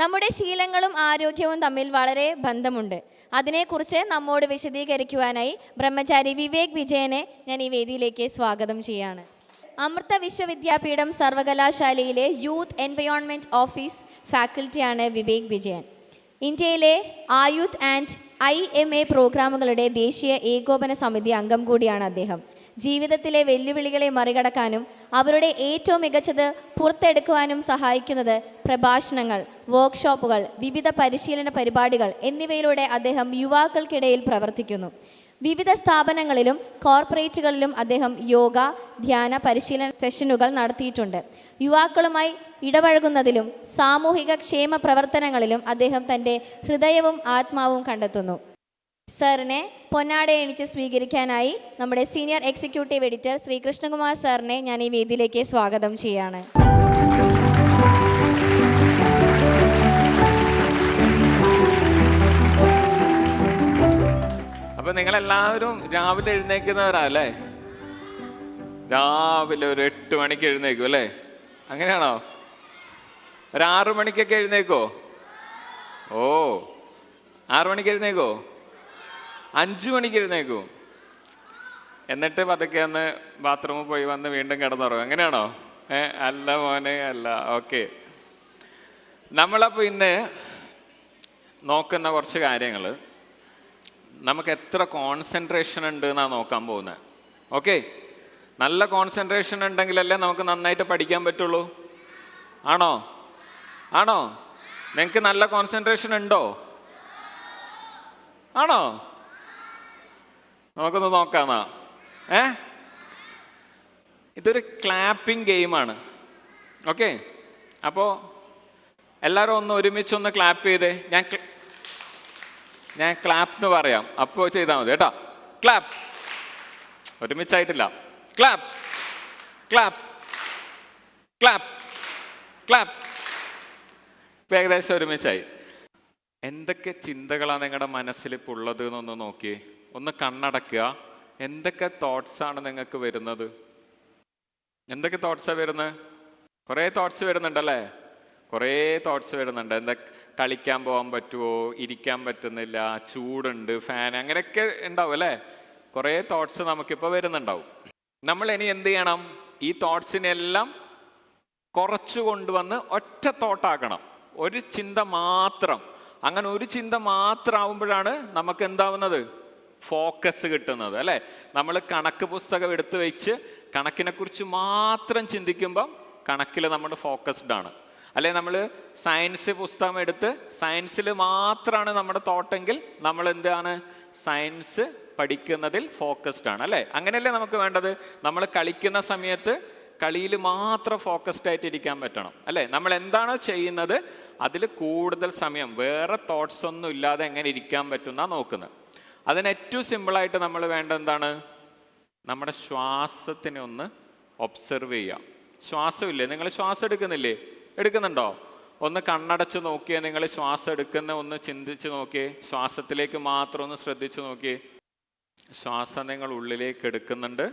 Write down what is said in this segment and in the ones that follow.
നമ്മുടെ ശീലങ്ങളും ആരോഗ്യവും തമ്മിൽ വളരെ ബന്ധമുണ്ട്. അതിനെക്കുറിച്ച് നമ്മോട് വിശദീകരിക്കുവാനായി ബ്രഹ്മചാരി വിവേക് വിജയനെ ഞാൻ ഈ വേദിയിലേക്ക് സ്വാഗതം ചെയ്യാണ്. അമൃത വിശ്വവിദ്യാപീഠം സർവകലാശാലയിലെ യൂത്ത് എൻവയോൺമെന്റ് ഓഫീസ് ഫാക്കൽറ്റിയാണ് വിവേക് വിജയൻ. ഇന്ത്യയിലെ Ayudh and I M A പ്രോഗ്രാമുകളുടെ ദേശീയ ഏകോപന സമിതി അംഗം കൂടിയാണ് അദ്ദേഹം. ജീവിതത്തിലെ വെല്ലുവിളികളെ മറികടക്കാനും അവരുടെ ഏറ്റവും മികച്ചത് പുറത്തെടുക്കുവാനും സഹായിക്കുന്നത് പ്രഭാഷണങ്ങൾ വർക്ക്ഷോപ്പുകൾ വിവിധ പരിശീലന പരിപാടികൾ എന്നിവയിലൂടെ അദ്ദേഹം യുവാക്കൾക്കിടയിൽ പ്രവർത്തിക്കുന്നു. വിവിധ സ്ഥാപനങ്ങളിലും കോർപ്പറേറ്റുകളിലും അദ്ദേഹം യോഗ ധ്യാന പരിശീലന സെഷനുകൾ നടത്തിയിട്ടുണ്ട്. യുവാക്കളുമായി ഇടപഴകുന്നതിലും സാമൂഹിക ക്ഷേമ പ്രവർത്തനങ്ങളിലും അദ്ദേഹം തന്റെ ഹൃദയവും ആത്മാവും കണ്ടെത്തുന്നു. സാറിനെ പൊന്നാടെ എണിച്ച് സ്വീകരിക്കാനായി നമ്മുടെ senior executive editor Shri Krishnakumar സാറിനെ ഞാൻ ഈ വേദിയിലേക്ക് സ്വാഗതം ചെയ്യാണ്. അപ്പൊ നിങ്ങളെല്ലാവരും രാവിലെ എഴുന്നേക്കുന്നവരാ അല്ലേ? രാവിലെ ഒരു എട്ട് മണിക്ക് എഴുന്നേക്കും അല്ലേ? അങ്ങനെയാണോ? ഒരു ആറു മണിക്കൊക്കെ എഴുന്നേക്കോ ഓ ആറു മണിക്ക് എഴുന്നേക്കോ അഞ്ചു മണിക്ക് എഴുന്നേക്കും എന്നിട്ട് പതുക്കെ ഒന്ന് ബാത്റൂമിൽ പോയി വന്ന് വീണ്ടും കിടന്നുറങ്ങും. അങ്ങനെയാണോ ഏ അല്ല മോനെ അല്ല. ഓക്കെ. നമ്മളപ്പോൾ ഇന്ന് നോക്കുന്ന കുറച്ച് കാര്യങ്ങൾ നമുക്ക് എത്ര കോൺസെൻട്രേഷൻ ഉണ്ട് എന്നാണ് നോക്കാൻ പോകുന്നത് ഓക്കെ? നല്ല കോൺസെൻട്രേഷൻ ഉണ്ടെങ്കിലല്ലേ നമുക്ക് നന്നായിട്ട് പഠിക്കാൻ പറ്റുള്ളൂ? ആണോ? ആണോ? നിങ്ങൾക്ക് നല്ല കോൺസെൻട്രേഷൻ ഉണ്ടോ? ആണോ? നമുക്കൊന്ന് നോക്കാന്നാ ഏ? ഇതൊരു ക്ലാപ്പിംഗ് ഗെയിമാണ് ഓക്കെ? അപ്പോൾ എല്ലാവരും ഒന്ന് ഒരുമിച്ച് ഒന്ന് ക്ലാപ്പ് ചെയ്തേ. ഞാൻ ഞാൻ ക്ലാപ്പ് എന്ന് പറയാം. അപ്പോൾ ചെയ്താൽ മതി കേട്ടോ. ക്ലാപ്പ് ഒരുമിച്ചായിട്ടില്ല. ക്ലാപ്പ് ക്ലാപ്പ് ക്ലാപ്പ് ക്ലാപ്പ് ഇപ്പം ഏകദേശം ഒരുമിച്ചായി. എന്തൊക്കെ ചിന്തകളാണ് നിങ്ങളുടെ മനസ്സിൽ ഇപ്പോൾ ഉള്ളത് എന്നൊന്ന് നോക്കിയേ. ഒന്ന് കണ്ണടക്കുക. എന്തൊക്കെ തോട്ട്സാണ് നിങ്ങൾക്ക് വരുന്നത്? എന്തൊക്കെ തോട്ട്സാണ് വരുന്നത്? കുറേ തോട്ട്സ് വരുന്നുണ്ടല്ലേ? കുറേ തോട്ട്സ് വരുന്നുണ്ട്. എന്താ കളിക്കാൻ പോകാൻ പറ്റുമോ ഇരിക്കാൻ പറ്റുന്നില്ല. ചൂടുണ്ട് ഫാൻ അങ്ങനെയൊക്കെ ഉണ്ടാവും അല്ലേ? കുറേ തോട്ട്സ് നമുക്കിപ്പോൾ വരുന്നുണ്ടാവും. നമ്മൾ ഇനി എന്ത് ചെയ്യണം? ഈ തോട്ട്സിനെല്ലാം കുറച്ചു കൊണ്ടുവന്ന് ഒറ്റ തോട്ടാക്കണം ഒരു ചിന്ത മാത്രം. അങ്ങനെ ഒരു ചിന്ത മാത്രം ആവുമ്പോഴാണ് നമുക്ക് എന്താവുന്നത്? ഫോക്കസ് കിട്ടുന്നത് അല്ലേ? നമ്മൾ കണക്ക് പുസ്തകം എടുത്തു വെച്ച് കണക്കിനെക്കുറിച്ച് മാത്രം ചിന്തിക്കുമ്പം കണക്കിൽ നമ്മൾ ഫോക്കസ്ഡ് ആണ്. അല്ലെ നമ്മൾ സയൻസ് പുസ്തകം എടുത്ത് സയൻസിൽ മാത്രമാണ് നമ്മുടെ തോട്ടെങ്കിൽ നമ്മൾ എന്താണ്? സയൻസ് പഠിക്കുന്നതിൽ ഫോക്കസ്ഡ് ആണ് അല്ലേ? അങ്ങനെയല്ലേ നമുക്ക് വേണ്ടത്? നമ്മൾ കളിക്കുന്ന സമയത്ത് കളിയിൽ മാത്രം ഫോക്കസ്ഡ് ആയിട്ട് ഇരിക്കാൻ പറ്റണം അല്ലേ? നമ്മൾ എന്താണോ ചെയ്യുന്നത് അതിൽ കൂടുതൽ സമയം വേറെ തോട്ട്സ് ഒന്നും ഇല്ലാതെ എങ്ങനെ ഇരിക്കാൻ പറ്റുന്ന നോക്കുന്നത്. അതിന് ഏറ്റവും സിമ്പിളായിട്ട് നമ്മൾ വേണ്ട എന്താണ്? നമ്മുടെ ശ്വാസത്തിനെ ഒന്ന് ഒബ്സർവ് ചെയ്യാം ശ്വാസമില്ലേ? നിങ്ങൾ ശ്വാസം എടുക്കുന്നില്ലേ? എടുക്കുന്നുണ്ടോ? ഒന്ന് കണ്ണടച്ച് നോക്കിയേ നിങ്ങൾ ശ്വാസം എടുക്കുന്ന ഒന്ന് ചിന്തിച്ച് നോക്കിയേ ശ്വാസത്തിലേക്ക് മാത്രം ഒന്ന് ശ്രദ്ധിച്ചു നോക്കിയേ. ശ്വാസം നിങ്ങൾ ഉള്ളിലേക്ക് എടുക്കുന്നുണ്ട്.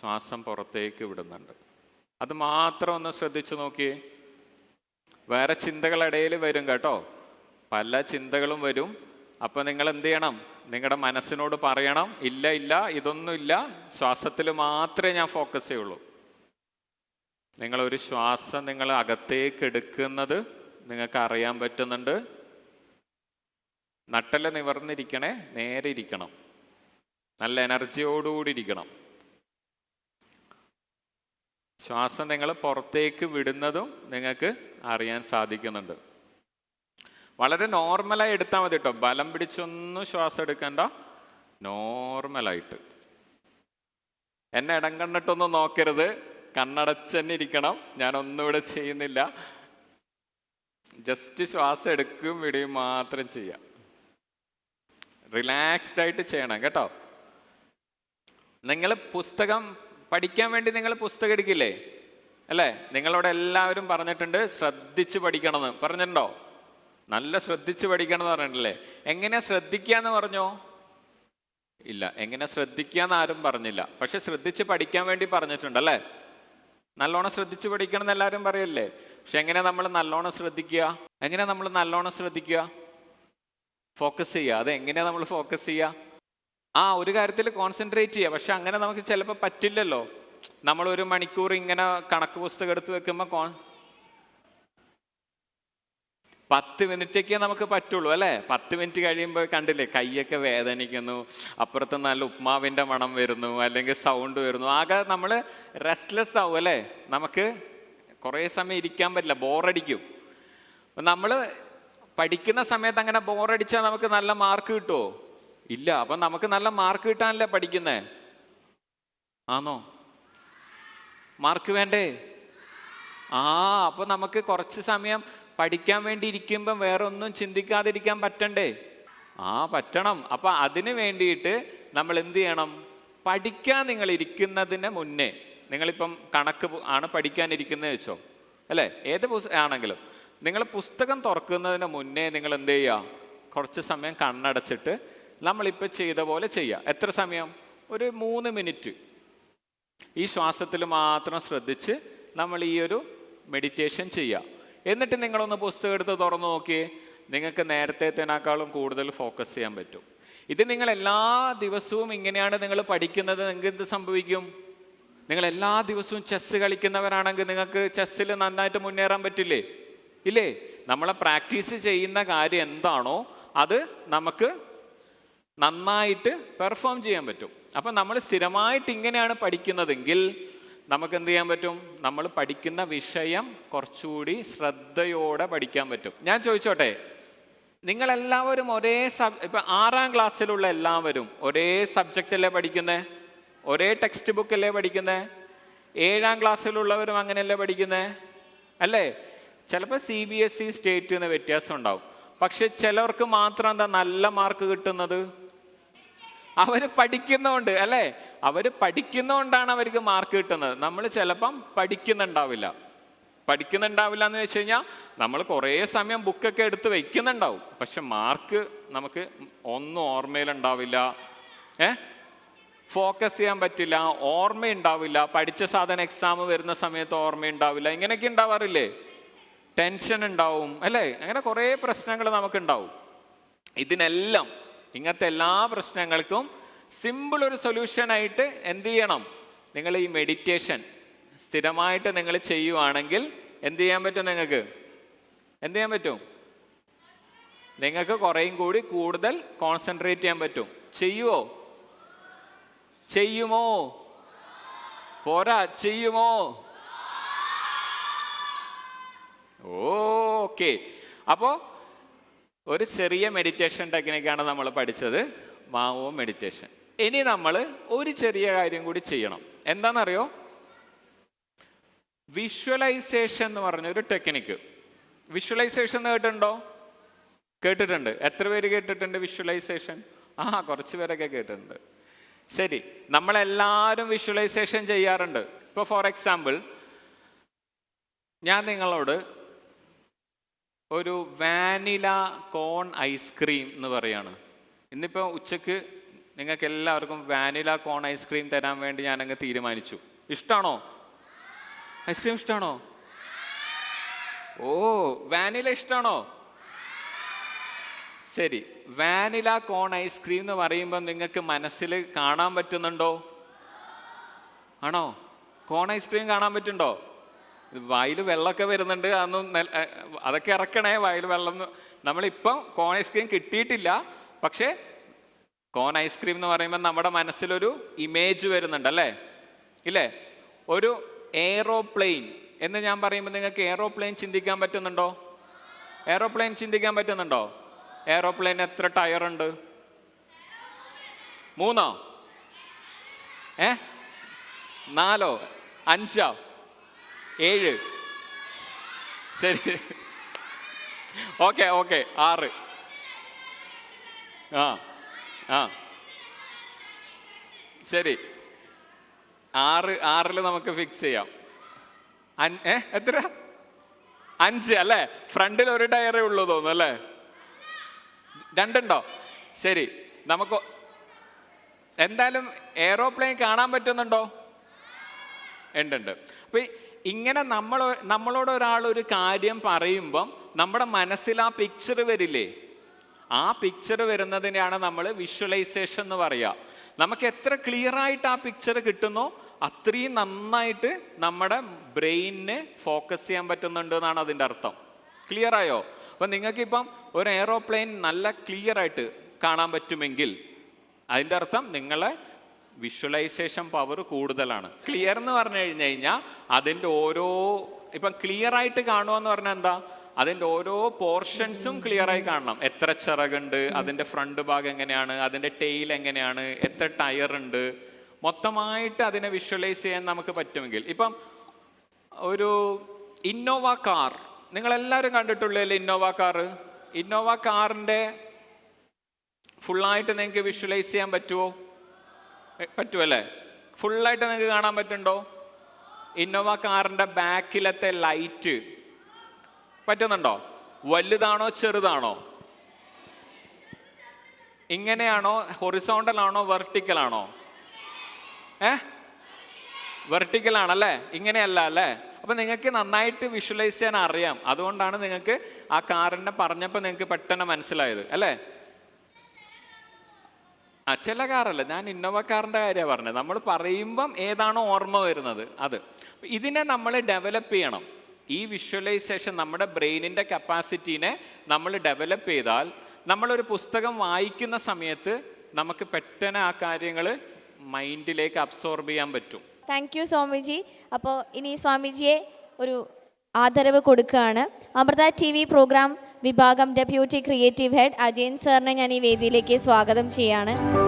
ശ്വാസം പുറത്തേക്ക് വിടുന്നുണ്ട്. അത് മാത്രം ഒന്ന് ശ്രദ്ധിച്ചു നോക്കിയേ. വേറെ ചിന്തകളിടയിൽ വരും കേട്ടോ. പല ചിന്തകളും വരും. അപ്പോൾ നിങ്ങൾ എന്ത് ചെയ്യണം നിങ്ങളുടെ മനസ്സിനോട് പറയണം. ഇല്ല ഇല്ല ഇതൊന്നുമില്ല ശ്വാസത്തിൽ മാത്രമേ ഞാൻ ഫോക്കസ് ചെയ്യുള്ളൂ നിങ്ങൾ ഒരു ശ്വാസം നിങ്ങൾ അകത്തേക്ക് എടുക്കുന്നത് നിങ്ങൾക്ക് അറിയാൻ പറ്റുന്നുണ്ട്. നട്ടൽ നിവർന്നിരിക്കണേ നേരെ ഇരിക്കണം. നല്ല എനർജിയോടുകൂടി ഇരിക്കണം. ശ്വാസം നിങ്ങൾ പുറത്തേക്ക് വിടുന്നതും നിങ്ങൾക്ക് അറിയാൻ സാധിക്കുന്നുണ്ട്. വളരെ നോർമലായി എടുത്താൽ മതി കേട്ടോ ബലം പിടിച്ചൊന്നും ശ്വാസം എടുക്കണ്ട. നോർമലായിട്ട്. എന്നെ ഇടം കണ്ടിട്ടൊന്നും നോക്കരുത്. കണ്ണടച്ചന്നെ ഇരിക്കണം. ഞാനൊന്നും ഇവിടെ ചെയ്യുന്നില്ല. ജസ്റ്റ് ശ്വാസം എടുക്കുകയും വിടുകയും മാത്രം ചെയ്യാം. റിലാക്സ്ഡ് ആയിട്ട് ചെയ്യണം കേട്ടോ. നിങ്ങൾ പുസ്തകം പഠിക്കാൻ വേണ്ടി നിങ്ങൾ പുസ്തകം എടുക്കില്ലേ? അല്ലേ? നിങ്ങളോട് എല്ലാവരും പറഞ്ഞിട്ടുണ്ട് ശ്രദ്ധിച്ച് പഠിക്കണമെന്ന്. പറഞ്ഞിട്ടുണ്ടോ? നല്ല ശ്രദ്ധിച്ച് പഠിക്കണം എന്ന് പറഞ്ഞിട്ടില്ലേ? എങ്ങനെ ശ്രദ്ധിക്കാന്ന് പറഞ്ഞോ? ഇല്ല എങ്ങനെ ശ്രദ്ധിക്കാന്ന് ആരും പറഞ്ഞില്ല. പക്ഷെ ശ്രദ്ധിച്ച് പഠിക്കാൻ വേണ്ടി പറഞ്ഞിട്ടുണ്ടല്ലേ? നല്ലോണം ശ്രദ്ധിച്ച് പഠിക്കണം എന്ന് എല്ലാവരും പറയല്ലേ? പക്ഷെ എങ്ങനെ നമ്മൾ നല്ലോണം ശ്രദ്ധിക്കുക? എങ്ങനെ നമ്മൾ നല്ലോണം ശ്രദ്ധിക്കുക? ഫോക്കസ് ചെയ്യുക. അത് എങ്ങനെയാ നമ്മൾ ഫോക്കസ് ചെയ്യുക? ആ ഒരു കാര്യത്തിൽ കോൺസെൻട്രേറ്റ് ചെയ്യുക. പക്ഷെ അങ്ങനെ നമുക്ക് ചിലപ്പോൾ പറ്റില്ലല്ലോ. നമ്മൾ ഒരു മണിക്കൂർ ഇങ്ങനെ കണക്ക് പുസ്തകം എടുത്ത് വെക്കുമ്പോൾ കോൺ പത്ത് മിനിറ്റൊക്കെ നമുക്ക് പറ്റുള്ളൂ അല്ലേ? പത്ത് മിനിറ്റ് കഴിയുമ്പോൾ കണ്ടില്ലേ കൈയൊക്കെ വേദനിക്കുന്നു അപ്പുറത്ത് നല്ല ഉപ്മാവിന്റെ മണം വരുന്നു അല്ലെങ്കിൽ സൗണ്ട് വരുന്നു. ആകെ നമ്മൾ റെസ്റ്റ്ലെസ് ആവും അല്ലേ? നമുക്ക് കുറേ സമയം ഇരിക്കാൻ പറ്റില്ല ബോറടിക്കും നമ്മൾ പഠിക്കുന്ന സമയത്ത് അങ്ങനെ ബോറടിച്ചാൽ നമുക്ക് നല്ല മാർക്ക് കിട്ടുമോ ഇല്ല അപ്പം നമുക്ക് നല്ല മാർക്ക് കിട്ടാനല്ലേ പഠിക്കുന്നേ? ആണോ മാർക്ക് വേണ്ടേ? ആ അപ്പോൾ നമുക്ക് കുറച്ച് സമയം പഠിക്കാൻ വേണ്ടി ഇരിക്കുമ്പം വേറെ ഒന്നും ചിന്തിക്കാതിരിക്കാൻ പറ്റണ്ടേ? ആ പറ്റണം. അപ്പം അതിന് വേണ്ടിയിട്ട് നമ്മൾ എന്ത് ചെയ്യണം? പഠിക്കാൻ നിങ്ങൾ ഇരിക്കുന്നതിന് മുന്നേ നിങ്ങളിപ്പം കണക്ക് ആണ് പഠിക്കാനിരിക്കുന്നത് വെച്ചോ? അല്ലേ? ഏത് ആണെങ്കിലും. നിങ്ങൾ പുസ്തകം തുറക്കുന്നതിന് മുന്നേ നിങ്ങൾ എന്ത് ചെയ്യുക കുറച്ച് സമയം കണ്ണടച്ചിട്ട് നമ്മളിപ്പോൾ ചെയ്ത പോലെ ചെയ്യുക എത്ര സമയം? ഒരു മൂന്ന് മിനിറ്റ്. ഈ ശ്വാസത്തിൽ മാത്രം ശ്രദ്ധിച്ച് നമ്മൾ ഈ ഒരു മെഡിറ്റേഷൻ ചെയ്യുക എന്നിട്ട് നിങ്ങളൊന്ന് പുസ്തകം എടുത്ത് തുറന്നു നോക്കിയേ നിങ്ങൾക്ക് നേരത്തേതിനേക്കാളും കൂടുതൽ ഫോക്കസ് ചെയ്യാൻ പറ്റും. ഇത് നിങ്ങൾ എല്ലാ ദിവസവും ഇങ്ങനെയാണ് നിങ്ങൾ പഠിക്കുന്നത്. നിങ്ങൾക്ക് എന്ത് സംഭവിക്കും? നിങ്ങൾ എല്ലാ ദിവസവും ചെസ്സ് കളിക്കുന്നവരാണെങ്കിൽ നിങ്ങൾക്ക് ചെസ്സിൽ നന്നായിട്ട് മുന്നേറാൻ പറ്റില്ലേ? ഇല്ലേ? നമ്മളെ പ്രാക്ടീസ് ചെയ്യുന്ന കാര്യം എന്താണോ അത് നമുക്ക് നന്നായിട്ട് പെർഫോം ചെയ്യാൻ പറ്റും. അപ്പം നമ്മൾ സ്ഥിരമായിട്ട് ഇങ്ങനെയാണ് പഠിക്കുന്നതെങ്കിൽ നമുക്ക് എന്ത് ചെയ്യാൻ പറ്റും? നമ്മൾ പഠിക്കുന്ന വിഷയം കുറച്ചുകൂടി ശ്രദ്ധയോടെ പഠിക്കാൻ പറ്റും. ഞാൻ ചോദിച്ചോട്ടെ നിങ്ങളെല്ലാവരും ഒരേ സബ് ഇപ്പം ആറാം ക്ലാസ്സിലുള്ള എല്ലാവരും ഒരേ സബ്ജക്റ്റ് അല്ലേ പഠിക്കുന്നത് ഒരേ ടെക്സ്റ്റ് ബുക്ക് അല്ലേ പഠിക്കുന്നത് ഏഴാം ക്ലാസ്സിലുള്ളവരും അങ്ങനെയല്ലേ പഠിക്കുന്നത് അല്ലേ? ചിലപ്പോൾ C B S E state എന്ന വ്യത്യാസം ഉണ്ടാവും. പക്ഷെ ചിലർക്ക് മാത്രം എന്താ നല്ല മാർക്ക് കിട്ടുന്നത്? അവർ പഠിക്കുന്നുണ്ട് അല്ലേ? അവർ പഠിക്കുന്നതുകൊണ്ടാണ് അവർക്ക് മാർക്ക് കിട്ടുന്നത്. നമ്മൾ ചിലപ്പം പഠിക്കുന്നുണ്ടാവില്ല. പഠിക്കുന്നുണ്ടാവില്ല എന്ന് വെച്ച് കഴിഞ്ഞാൽ നമ്മൾ കുറേ സമയം ബുക്കൊക്കെ എടുത്ത് വയ്ക്കുന്നുണ്ടാവും പക്ഷെ മാർക്ക് നമുക്ക് ഒന്നും ഓർമ്മയിലുണ്ടാവില്ല. ഏ? ഫോക്കസ് ചെയ്യാൻ പറ്റില്ല. ഓർമ്മയുണ്ടാവില്ല. പഠിച്ച സാധനം എക്സാം വരുന്ന സമയത്ത് ഓർമ്മയുണ്ടാവില്ല. ഇങ്ങനെയൊക്കെ ഉണ്ടാവാറില്ലേ? ടെൻഷൻ ഉണ്ടാവും അല്ലേ? അങ്ങനെ കുറേ പ്രശ്നങ്ങൾ നമുക്കുണ്ടാവും. ഇതിനെല്ലാം ഇങ്ങനത്തെ എല്ലാ പ്രശ്നങ്ങൾക്കും സിമ്പിൾ ഒരു സൊല്യൂഷൻ ആയിട്ട് എന്ത് ചെയ്യണം? നിങ്ങൾ ഈ മെഡിറ്റേഷൻ സ്ഥിരമായിട്ട് നിങ്ങൾ ചെയ്യുവാണെങ്കിൽ എന്ത് ചെയ്യാൻ പറ്റും നിങ്ങൾക്ക്? എന്ത് ചെയ്യാൻ പറ്റും? നിങ്ങൾക്ക് കുറേയും കൂടി കൂടുതൽ കോൺസെൻട്രേറ്റ് ചെയ്യാൻ പറ്റും. ചെയ്യുമോ ചെയ്യുമോ? പോരാ ചെയ്യുമോ? ഓക്കെ. അപ്പോൾ ഒരു ചെറിയ മെഡിറ്റേഷൻ ടെക്നിക്കാണ് നമ്മൾ പഠിച്ചത്. മാവോ മെഡിറ്റേഷൻ ഇനി നമ്മൾ ഒരു ചെറിയ കാര്യം കൂടി ചെയ്യണം. എന്താണെന്നറിയോ? വിഷ്വലൈസേഷൻ എന്ന് പറഞ്ഞൊരു ടെക്നിക്ക് വിഷ്വലൈസേഷൻ കേട്ടിട്ടുണ്ടോ? കേട്ടിട്ടുണ്ട്. എത്ര പേര് കേട്ടിട്ടുണ്ട് വിഷ്വലൈസേഷൻ ആ കുറച്ച് പേരൊക്കെ കേട്ടിട്ടുണ്ട്. ശരി നമ്മളെല്ലാവരും വിഷ്വലൈസേഷൻ ചെയ്യാറുണ്ട്. ഇപ്പോൾ ഫോർ എക്സാമ്പിൾ ഞാൻ നിങ്ങളോട് ഒരു വാനില കോൺ ഐസ്ക്രീം എന്ന് പറയാണ്. ഇന്നിപ്പോൾ ഉച്ചയ്ക്ക് നിങ്ങൾക്ക് എല്ലാവർക്കും വാനില കോൺ ഐസ്ക്രീം തരാൻ വേണ്ടി ഞാൻ ഞാനങ്ങ് തീരുമാനിച്ചു. ഇഷ്ടമാണോ ഐസ്ക്രീം ഇഷ്ടമാണോ ഓ വാനില ഇഷ്ടമാണോ ശരി. വാനില കോൺ ഐസ്ക്രീം എന്ന് പറയുമ്പോൾ നിങ്ങൾക്ക് മനസ്സിൽ കാണാൻ പറ്റുന്നുണ്ടോ? ആണോ? കോൺ ഐസ്ക്രീം കാണാൻ പറ്റുന്നുണ്ടോ? വായിൽ വെള്ളമൊക്കെ വരുന്നുണ്ട്. അതൊന്നും അതൊക്കെ ഇറക്കണേ വായിൽ വെള്ളം നമ്മളിപ്പം കോൺ ഐസ്ക്രീം കിട്ടിയിട്ടില്ല. പക്ഷേ കോൺ ഐസ്ക്രീം എന്ന് പറയുമ്പോൾ നമ്മുടെ മനസ്സിലൊരു ഇമേജ് വരുന്നുണ്ട് അല്ലേ? ഇല്ലേ? ഒരു എയറോപ്ലെയിൻ എന്ന് ഞാൻ പറയുമ്പോൾ നിങ്ങൾക്ക് എയറോപ്ലെയിൻ ചിന്തിക്കാൻ പറ്റുന്നുണ്ടോ? എയറോപ്ലെയിൻ ചിന്തിക്കാൻ പറ്റുന്നുണ്ടോ? എയറോപ്ലെയിൻ എത്ര ടയറുണ്ട്? മൂന്നോ? ഏ? നാലോ? അഞ്ചോ? ഏഴ്? ശരി. ഓക്കെ ഓക്കെ ആറ്. ആ ആ. ശരി. ആറ് ആറിൽ നമുക്ക് ഫിക്സ് ചെയ്യാം. ഏ എത്ര? അഞ്ച് അല്ലേ? ഫ്രണ്ടിൽ ഒരു ടയറേ ഉള്ളൂ തോന്നുന്നു അല്ലേ? രണ്ടുണ്ടോ? ശരി. നമുക്ക് എന്തായാലും എയറോപ്ലെയിൻ കാണാൻ പറ്റുന്നുണ്ടോ? ഉണ്ടുണ്ട് അപ്പോൾ അപ്പൊ ഇങ്ങനെ നമ്മൾ നമ്മളോട് ഒരാൾ ഒരു കാര്യം പറയുമ്പം നമ്മുടെ മനസ്സിൽ ആ പിക്ചർ വരില്ലേ? ആ പിക്ചർ വരുന്നതിനെയാണ് നമ്മൾ വിഷ്വലൈസേഷൻ എന്ന് പറയുക നമുക്ക് എത്ര ക്ലിയർ ആയിട്ട് ആ പിക്ചർ കിട്ടുന്നോ അത്രയും നന്നായിട്ട് നമ്മുടെ ബ്രെയിനിന് ഫോക്കസ് ചെയ്യാൻ പറ്റുന്നുണ്ട് എന്നാണ് അതിന്റെ അർത്ഥം. ക്ലിയർ ആയോ? അപ്പം നിങ്ങൾക്കിപ്പം ഒരു എയറോപ്ലെയിൻ നല്ല ക്ലിയർ ആയിട്ട് കാണാൻ പറ്റുമെങ്കിൽ അതിന്റെ അർത്ഥം നിങ്ങളെ വിഷ്വലൈസേഷൻ പവർ കൂടുതലാണ്. ക്ലിയർ എന്ന് പറഞ്ഞു കഴിഞ്ഞു കഴിഞ്ഞാൽ അതിന്റെ ഓരോ ഇപ്പം ക്ലിയർ ആയിട്ട് കാണുക എന്ന് പറഞ്ഞാൽ എന്താ? അതിന്റെ ഓരോ പോർഷൻസും ക്ലിയറായി കാണണം. എത്ര ചിറകുണ്ട് അതിന്റെ ഫ്രണ്ട് ഭാഗം എങ്ങനെയാണ് അതിന്റെ ടെയിൽ എങ്ങനെയാണ് എത്ര ടയർ ഉണ്ട്. മൊത്തമായിട്ട് അതിനെ വിഷ്വലൈസ് ചെയ്യാൻ നമുക്ക് പറ്റുമെങ്കിൽ. ഇപ്പം ഒരു ഇന്നോവ കാർ നിങ്ങളെല്ലാവരും കണ്ടിട്ടുള്ളതല്ലേ ഇന്നോവ കാർ ഇന്നോവ കാറിന്റെ ഫുള്ളായിട്ട് നിങ്ങൾക്ക് വിഷ്വലൈസ് ചെയ്യാൻ പറ്റുമോ പറ്റുമല്ലേ ഫുള്ളായിട്ട് നിങ്ങൾക്ക് കാണാൻ പറ്റുന്നുണ്ടോ? ഇന്നോവ കാറിന്റെ ബാക്കിലത്തെ ലൈറ്റ് പറ്റുന്നുണ്ടോ? വലുതാണോ ചെറുതാണോ? ഇങ്ങനെയാണോ ഹൊറിസോണ്ടൽ ആണോ വെർട്ടിക്കൽ ആണോ ഏ? വെർട്ടിക്കൽ ആണല്ലേ ഇങ്ങനെയല്ല അല്ലേ? അപ്പൊ നിങ്ങൾക്ക് നന്നായിട്ട് വിഷ്വലൈസ് ചെയ്യാൻ അറിയാം. അതുകൊണ്ടാണ് നിങ്ങൾക്ക് ആ കാറിനെ പറഞ്ഞപ്പോൾ നിങ്ങൾക്ക് പെട്ടെന്ന് മനസ്സിലായത് അല്ലേ? ആ ചില കാറല്ല ഞാൻ ഇന്നോവ കാറിന്റെ കാര്യമാണ് പറഞ്ഞത്. നമ്മൾ പറയുമ്പം ഏതാണോ ഓർമ്മ വരുന്നത് അത്. ഇതിനെ നമ്മൾ ഡെവലപ്പ് ചെയ്യണം. ഈ വിഷ്വലൈസേഷൻ നമ്മുടെ ബ്രെയിനിന്റെ കപ്പാസിറ്റീനെ നമ്മൾ ഡെവലപ്പ് ചെയ്താൽ നമ്മളൊരു പുസ്തകം വായിക്കുന്ന സമയത്ത് നമുക്ക് പെട്ടെന്ന് ആ കാര്യങ്ങൾ മൈൻഡിലേക്ക് അബ്സോർബ് ചെയ്യാൻ പറ്റും. Thank you Swamiji. അപ്പോൾ ഇനി സ്വാമിജിയെ ഒരു ആദരവ് കൊടുക്കുകയാണ്. അമൃത ടി വി പ്രോഗ്രാം വിഭാഗം ഡെപ്യൂട്ടി ക്രിയേറ്റീവ് ഹെഡ് അജയൻ സാറിനെ ഞാൻ ഈ വേദിയിലേക്ക് സ്വാഗതം ചെയ്യാണ്.